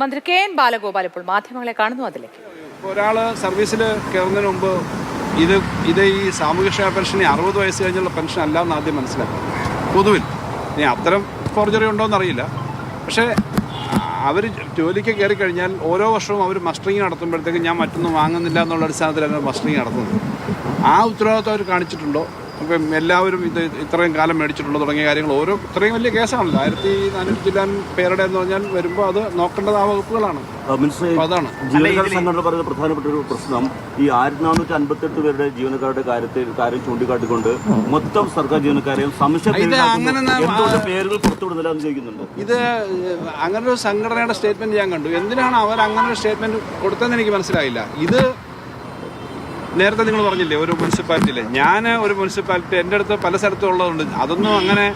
മന്ത്രി K N Balagopal ഇപ്പോൾ മാധ്യമങ്ങളെ കാണുന്നു അതിലേക്ക്. ഒരാൾ സർവീസിൽ കയറുന്നതിന് മുമ്പ് ഇത് ഇത് ഈ സാമൂഹ്യക്ഷേമ പെൻഷൻ അറുപത് വയസ്സ് കഴിഞ്ഞുള്ള പെൻഷൻ അല്ല എന്ന് ആദ്യം മനസ്സിലാക്കും പൊതുവിൽ ഇനി അത്തരം ഫോർജറി ഉണ്ടോ എന്നറിയില്ല. പക്ഷേ അവർ ജോലിക്ക് കയറി കഴിഞ്ഞാൽ ഓരോ വർഷവും അവർ മസ്റ്ററിങ് നടത്തുമ്പോഴത്തേക്ക് ഞാൻ മറ്റൊന്നും വാങ്ങുന്നില്ല എന്നുള്ള അടിസ്ഥാനത്തിലാണ് മസ്റ്ററിങ് നടത്തുന്നത്. ആ ഉത്തരവാദിത്വം അവർ കാണിച്ചിട്ടുണ്ടോ? ഇപ്പം എല്ലാവരും ഇത് ഇത്രയും കാലം മേടിച്ചിട്ടുണ്ടോ തുടങ്ങിയ കാര്യങ്ങൾ ഓരോ ഇത്രയും വലിയ കേസാണല്ലോ. ആയിരത്തി നാനൂറ്റി ചില്ലാൻ പേരുടെ എന്ന് പറഞ്ഞാൽ വരുമ്പോൾ അത് നോക്കേണ്ടത് ആ വകുപ്പുകളാണ്. അതാണ്. ജീവനക്കാർ സംഘടന പറയുന്ന പ്രധാനപ്പെട്ട ഒരു പ്രശ്നം ഈ ആയിരത്തി നാനൂറ്റി അൻപത്തെട്ട് പേരുടെ ജീവനക്കാരുടെ കാര്യത്തിൽ കാര്യം ചൂണ്ടിക്കാട്ടിക്കൊണ്ട് മൊത്തം സർക്കാർ ജീവനക്കാരെയും ഇത് അങ്ങനെ ന- എന്തുകൊണ്ട് പേരുകൾ പുറത്തുവിടുന്നില്ല എന്ന് ചോദിക്കുന്നുണ്ട്? ഇത് അങ്ങനെ ഒരു സംഘടനയുടെ സ്റ്റേറ്റ്മെന്റ് ഞാൻ കണ്ടു. എന്തിനാണ് അവർ അങ്ങനെ ഒരു സ്റ്റേറ്റ്മെന്റ് കൊടുത്തതെന്ന് എനിക്ക് മനസ്സിലായില്ല. ഇത് നേരത്തെ നിങ്ങൾ പറഞ്ഞില്ലേ ഒരു മുനിസിപ്പാലിറ്റിയിലെ. ഞാൻ ഒരു മുനിസിപ്പാലിറ്റി എന്റെ അടുത്ത് പല സ്ഥലത്തും ഉള്ളതുകൊണ്ട് അതൊന്നും അങ്ങനെ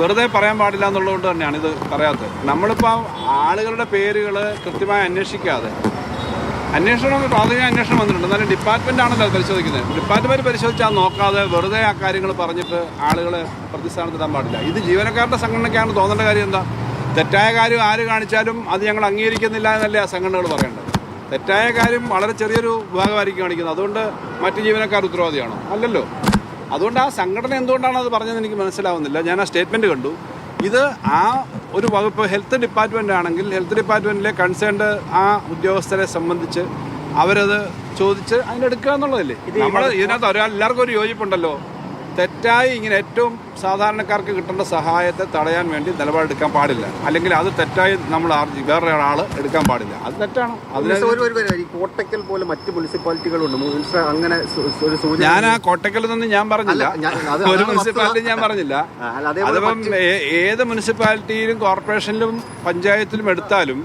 വെറുതെ പറയാൻ പാടില്ല എന്നുള്ളതുകൊണ്ട് തന്നെയാണ് ഇത് പറയാത്തത്. നമ്മളിപ്പോൾ ആളുകളുടെ പേരുകൾ കൃത്യമായി അന്വേഷിക്കാതെ അന്വേഷണം പ്രാഥമിക അന്വേഷണം വന്നിട്ടുണ്ട്. എന്നാലും ഡിപ്പാർട്ട്മെന്റ് ആണല്ലോ അത് പരിശോധിക്കുന്നത്. ഡിപ്പാർട്ട്മെന്റ് പരിശോധിച്ചാൽ നോക്കാതെ വെറുതെ ആ കാര്യങ്ങൾ പറഞ്ഞിട്ട് ആളുകളെ പ്രതിസ്ഥാനത്തിടാൻ പാടില്ല. ഇത് ജീവനക്കാരുടെ സംഘടനയ്ക്കാണ് തോന്നേണ്ട കാര്യം എന്താ? തെറ്റായ കാര്യം ആര് കാണിച്ചാലും അത് ഞങ്ങൾ അംഗീകരിക്കുന്നില്ല എന്നല്ലേ ആ സംഘടനകൾ പറയേണ്ടത്? തെറ്റായ കാര്യം വളരെ ചെറിയൊരു വിഭാഗമായിരിക്കും കാണിക്കുന്നത്. അതുകൊണ്ട് മറ്റ് ജീവനക്കാർ ഉത്തരവാദിയാണോ? അല്ലല്ലോ. അതുകൊണ്ട് ആ സംഘടന എന്തുകൊണ്ടാണ് അത് പറഞ്ഞതെന്ന് എനിക്ക് മനസ്സിലാവുന്നില്ല. ഞാൻ ആ സ്റ്റേറ്റ്മെന്റ് കണ്ടു. ഇത് ആ ഒരു വകുപ്പ് ഹെൽത്ത് ഡിപ്പാർട്ട്മെന്റ് ആണെങ്കിൽ ഹെൽത്ത് ഡിപ്പാർട്ട്മെന്റിലെ കൺസേൺഡ് ആ ഉദ്യോഗസ്ഥരെ സംബന്ധിച്ച് അവരത് ചോദിച്ച് അതിനെടുക്കുക എന്നുള്ളതല്ലേ. നമ്മൾ ഇതിനകത്ത് ഒരാൾ എല്ലാവർക്കും ഒരു യോജിപ്പുണ്ടല്ലോ. തെറ്റായി ഇങ്ങനെ ഏറ്റവും സാധാരണക്കാർക്ക് കിട്ടേണ്ട സഹായത്തെ തടയാൻ വേണ്ടി നിലപാടെടുക്കാൻ പാടില്ല. അല്ലെങ്കിൽ അത് തെറ്റായി നമ്മൾ വേറൊരാൾ വേറെ ഒരാൾ എടുക്കാൻ പാടില്ല. അത് തെറ്റാണ്. അതിന് കോട്ടക്കൽ പോലെ മറ്റ് മുനിസിപ്പാലിറ്റികളുണ്ട്. അങ്ങനെ ഞാൻ ആ കോട്ടക്കൽ നിന്ന് ഞാൻ പറഞ്ഞില്ല. ഒരു മുനിസിപ്പാലിറ്റി ഞാൻ പറഞ്ഞില്ല. അതിപ്പം ഏത് മുനിസിപ്പാലിറ്റിയിലും കോർപ്പറേഷനിലും പഞ്ചായത്തിലും എടുത്താലും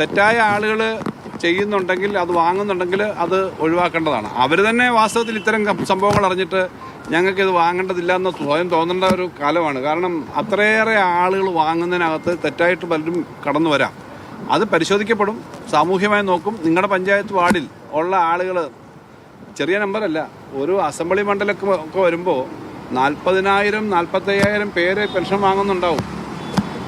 തെറ്റായ ആളുകൾ ചെയ്യുന്നുണ്ടെങ്കിൽ അത് വാങ്ങുന്നുണ്ടെങ്കിൽ അത് ഒഴിവാക്കേണ്ടതാണ്. അവർ തന്നെ വാസ്തവത്തിൽ ഇത്തരം സംഭവങ്ങൾ അറിഞ്ഞിട്ട് ഞങ്ങൾക്ക് ഇത് വാങ്ങേണ്ടതില്ല എന്ന് സ്വയം തോന്നേണ്ട ഒരു കാലമാണ്. കാരണം അത്രയേറെ ആളുകൾ വാങ്ങുന്നതിനകത്ത് തെറ്റായിട്ട് പലരും കടന്നു വരാം. അത് പരിശോധിക്കപ്പെടും. സാമൂഹ്യമായി നോക്കും. നിങ്ങളുടെ പഞ്ചായത്ത് വാർഡിൽ ഉള്ള ആളുകൾ ചെറിയ നമ്പറല്ല ഒരു അസംബ്ലി മണ്ഡലമൊക്കെ ഒക്കെ വരുമ്പോൾ നാൽപ്പതിനായിരം നാൽപ്പത്തയ്യായിരം പേര് പെൻഷൻ വാങ്ങുന്നുണ്ടാവും.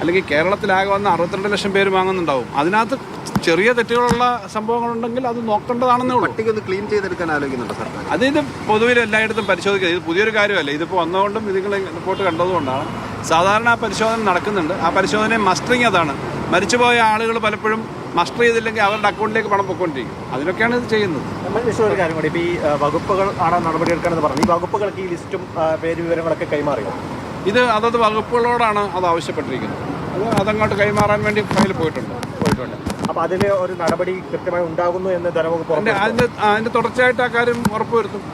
അല്ലെങ്കിൽ കേരളത്തിലാകെ വന്ന അറുപത്തിരണ്ട് ലക്ഷം പേര് വാങ്ങുന്നുണ്ടാവും. അതിനകത്ത് ചെറിയ തെറ്റുകളുള്ള സംഭവങ്ങളുണ്ടെങ്കിൽ അത് നോക്കേണ്ടതാണെന്നേ ഉള്ളൂ. പട്ടിക ഒന്ന് ക്ലീൻ ചെയ്തെടുക്കാൻ ആലോചിക്കുന്നുണ്ട് സർക്കാർ? അത് ഇത് പൊതുവിൽ എല്ലായിടത്തും പരിശോധിക്കുക. ഇത് പുതിയൊരു കാര്യമല്ല. ഇതിപ്പോൾ വന്നതുകൊണ്ടും ഇതിങ്ങൾ റിപ്പോർട്ട് കണ്ടതുകൊണ്ടാണ്. സാധാരണ ആ പരിശോധന നടക്കുന്നുണ്ട്. ആ പരിശോധന മസ്റ്ററിങ് അതാണ്. മരിച്ചുപോയ ആളുകൾ പലപ്പോഴും മസ്റ്റർ ചെയ്തില്ലെങ്കിൽ അവരുടെ അക്കൗണ്ടിലേക്ക് പണം പൊയ്ക്കൊണ്ടിരിക്കും. അതിനൊക്കെയാണ് ഇത് ചെയ്യുന്നത്. ഒരു കാര്യം കൂടി. ഇപ്പോൾ ഈ വകുപ്പുകൾ ആണ് നടപടി നടപടിയെടുക്കണമെന്ന് പറഞ്ഞു. ഈ വകുപ്പുകൾക്ക് ഈ ലിസ്റ്റും പേര് വിവരങ്ങളൊക്കെ കൈമാറിയോ? ഇത് അതത് വകുപ്പുകളോടാണ് അത് ആവശ്യപ്പെട്ടിരിക്കുന്നത്. അത് അതങ്ങോട്ട് കൈമാറാൻ വേണ്ടി ഫയൽ പോയിട്ടുണ്ട്. പോയിട്ടുണ്ട്. അപ്പോൾ അതിൽ ഒരു നടപടി കൃത്യമായി ഉണ്ടാകുന്നു എന്ന് ധനവകുപ്പ് അതിന്റെ ഉറപ്പ് അതിന്റെ അതിന്റെ തുടർച്ചയായിട്ട് ആ കാര്യം ഉറപ്പുവരുത്തും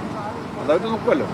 അതായത് നോക്കുമല്ലോ